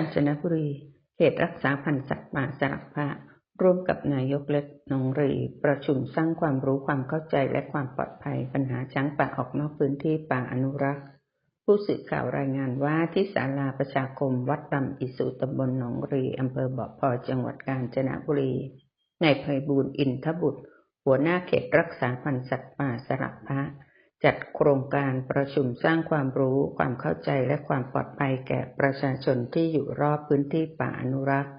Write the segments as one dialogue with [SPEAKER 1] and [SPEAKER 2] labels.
[SPEAKER 1] ญจนบุรี เขตรักษาพันธุ์สัตว์ป่าสลักพระร่วมกับนายกเล็กหนองรี ประชุมสร้างความรู้ความเข้าใจและความปลอดภัยปัญหาช้างป่าออกนอกพื้นที่ป่าอนุรักษ์ ผู้สื่อข่าวรายงานว่าที่ศาลาประชาคมวัดตำอิสุตำบลหนองรีอำเภอบ่อพลอจังหวัดกาญจนบุรีนายไพบูลอินทบุตร หัวหน้าเขตรักษาพันธุ์สัตว์ป่าสลักพระ จัดโครงการประชุมสร้างความรู้ ความเข้าใจและความปลอดภัยแก่ประชาชนที่อยู่รอบพื้นที่ป่าอนุรักษ์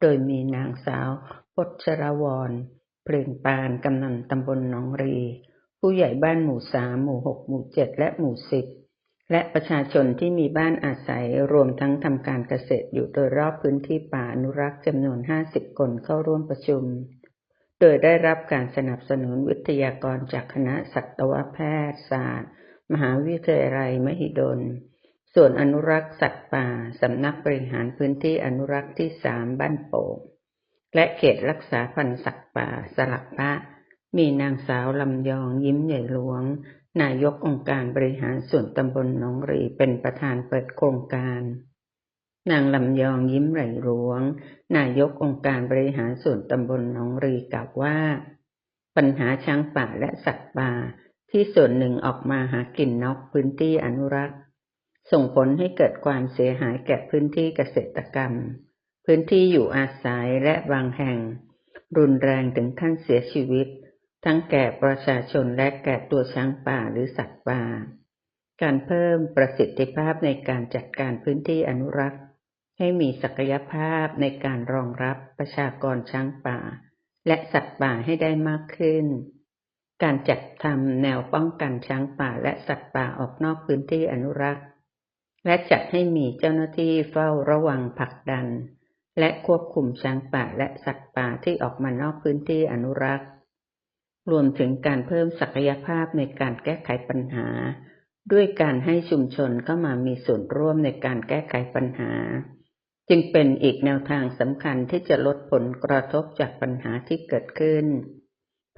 [SPEAKER 1] โดยมีนางสาวพชรวรเปล่งปานกำนันตำบลหนองรี ผู้ใหญ่บ้านหมู่สามหมู่หกหมู่เจ็ดและหมู่สิบและประชาชนที่มีบ้านอาศัยรวมทั้งทำการเกษตรอยู่โดยรอบพื้นที่ป่าอนุรักษ์จำนวนห้าสิบคนเข้าร่วมประชุม โดยได้รับการสนับสนุนวิทยากรจากคณะสัตวแพทยศาสตร์ มหาวิทยาลัยมหิดล ส่วนอนุรักษ์สัตว์ป่า สำนักบริหารพื้นที่อนุรักษ์ที่สามบ้านโป่ง และเขตรักษาพันธุ์สัตว์ป่าสลักพระมีนางสาวลำยองยิ้มใหญ่หลวง นายกองค์การบริหารส่วนตำบลหนองรีเป็นประธานเปิดโครงการ นางลำยองยิ้มไหลหลวง นายกองค์การบริหารส่วนตำบลหนองรีกล่าวว่า ปัญหาช้างป่าและสัตว์ป่าที่ส่วนหนึ่งออกมาหากินนอกพื้นที่อนุรักษ์ ส่งผลให้เกิดความเสียหายแก่พื้นที่เกษตรกรรม พื้นที่อยู่อาศัยและบางแห่ง รุนแรงถึงขั้นเสียชีวิต ทั้งแก่ประชาชนและแก่ตัวช้างป่าหรือสัตว์ป่า การเพิ่มประสิทธิภาพในการจัดการพื้นที่อนุรักษ์ ให้มีศักยภาพในการรองรับประชากรช้างป่า และสัตว์ป่าให้ได้มากขึ้น การจัดทำแนวป้องกันช้างป่าและสัตว์ป่าออกนอกพื้นที่อนุรักษ์ และจัดให้มีเจ้าหน้าที่เฝ้าระวังผลักดัน และควบคุมช้างป่าและสัตว์ป่าที่ออกมานอกพื้นที่อนุรักษ์ รวมถึงการเพิ่มศักยภาพในการแก้ไขปัญหา ด้วยการให้ชุมชนเข้ามามีส่วนร่วมในการแก้ไขปัญหา จึงเป็นอีกแนวทางสำคัญที่จะลดผลกระทบจากปัญหาที่เกิดขึ้น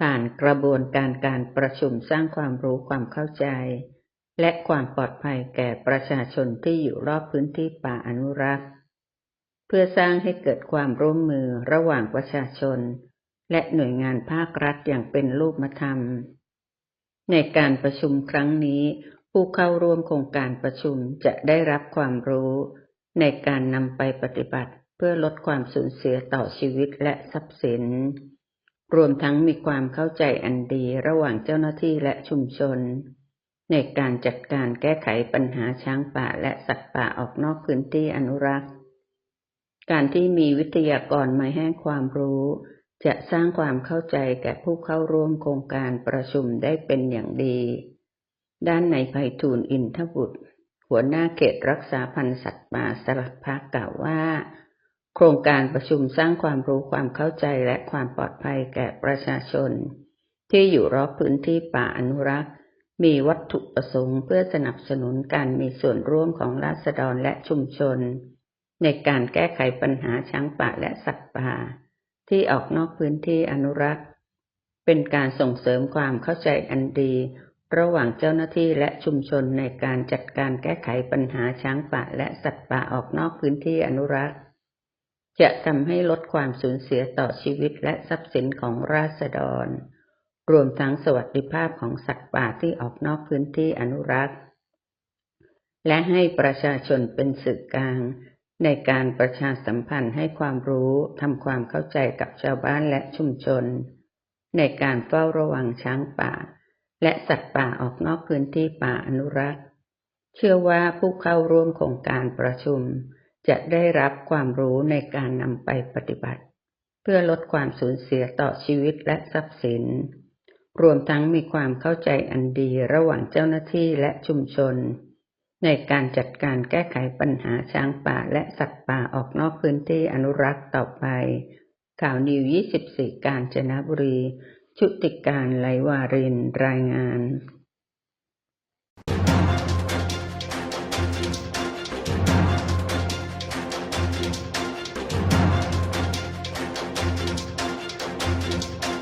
[SPEAKER 1] ผ่านกระบวนการการประชุมสร้างความรู้ความเข้าใจ และความปลอดภัยแก่ประชาชนที่อยู่รอบพื้นที่ป่าอนุรักษ์ เพื่อสร้างให้เกิดความร่วมมือระหว่างประชาชน และหน่วยงานภาครัฐอย่างเป็นรูปธรรม ในการประชุมครั้งนี้ ผู้เข้าร่วมโครงการประชุมจะได้รับความรู้ ในการนำไปปฏิบัติเพื่อลดความสูญเสียต่อชีวิตและทรัพย์สิน รวมทั้งมีความเข้าใจอันดีระหว่างเจ้าหน้าที่และชุมชน ในการจัดการแก้ไขปัญหาช้างป่าและสัตว์ป่าออกนอกพื้นที่อนุรักษ์ การที่มีวิทยากรมาให้ความรู้จะสร้างความเข้าใจแก่ผู้เข้าร่วมโครงการประชุมได้เป็นอย่างดี ด้านในายไพฑูรย์อินทบุตร หัวหน้าเขตรักษาพันธุ์สัตว์ป่าสลักพระกล่าวว่า โครงการประชุมสร้างความรู้ความเข้าใจและความปลอดภัยแก่ประชาชน ที่อยู่รอบพื้นที่ป่าอนุรักษ์ มีวัตถุประสงค์เพื่อสนับสนุนการมีส่วนร่วมของราษฎรและชุมชน ในการแก้ไขปัญหาช้างป่าและสัตว์ป่า ที่ออกนอกพื้นที่อนุรักษ์ เป็นการส่งเสริมความเข้าใจอันดี ระหว่างเจ้าหน้าที่และชุมชนในการจัดการแก้ไขปัญหาช้างป่าและสัตว์ป่าออกนอกพื้นที่อนุรักษ์ จะทำให้ลดความสูญเสียต่อชีวิตและทรัพย์สินของราษฎร รวมทั้งสวัสดิภาพของสัตว์ป่าที่ออกนอกพื้นที่อนุรักษ์ และให้ประชาชนเป็นสื่อกลางในการประชาสัมพันธ์ให้ความรู้ทำความเข้าใจกับชาวบ้านและชุมชน ในการเฝ้าระวังช้างป่า และสัตว์ป่าออกนอกพื้นที่ป่าอนุรักษ์ เชื่อว่าผู้เข้าร่วมโครงการประชุม จะได้รับความรู้ในการนำไปปฏิบัติ เพื่อลดความสูญเสียต่อชีวิตและทรัพย์สิน รวมทั้งมีความเข้าใจอันดีระหว่างเจ้าหน้าที่และชุมชน ในการจัดการแก้ไขปัญหาช้างป่าและสัตว์ป่าออกนอกพื้นที่อนุรักษ์ต่อไป ข่าวนิว 24 กาญจนบุรี ชุติการไหลวารินรายงาน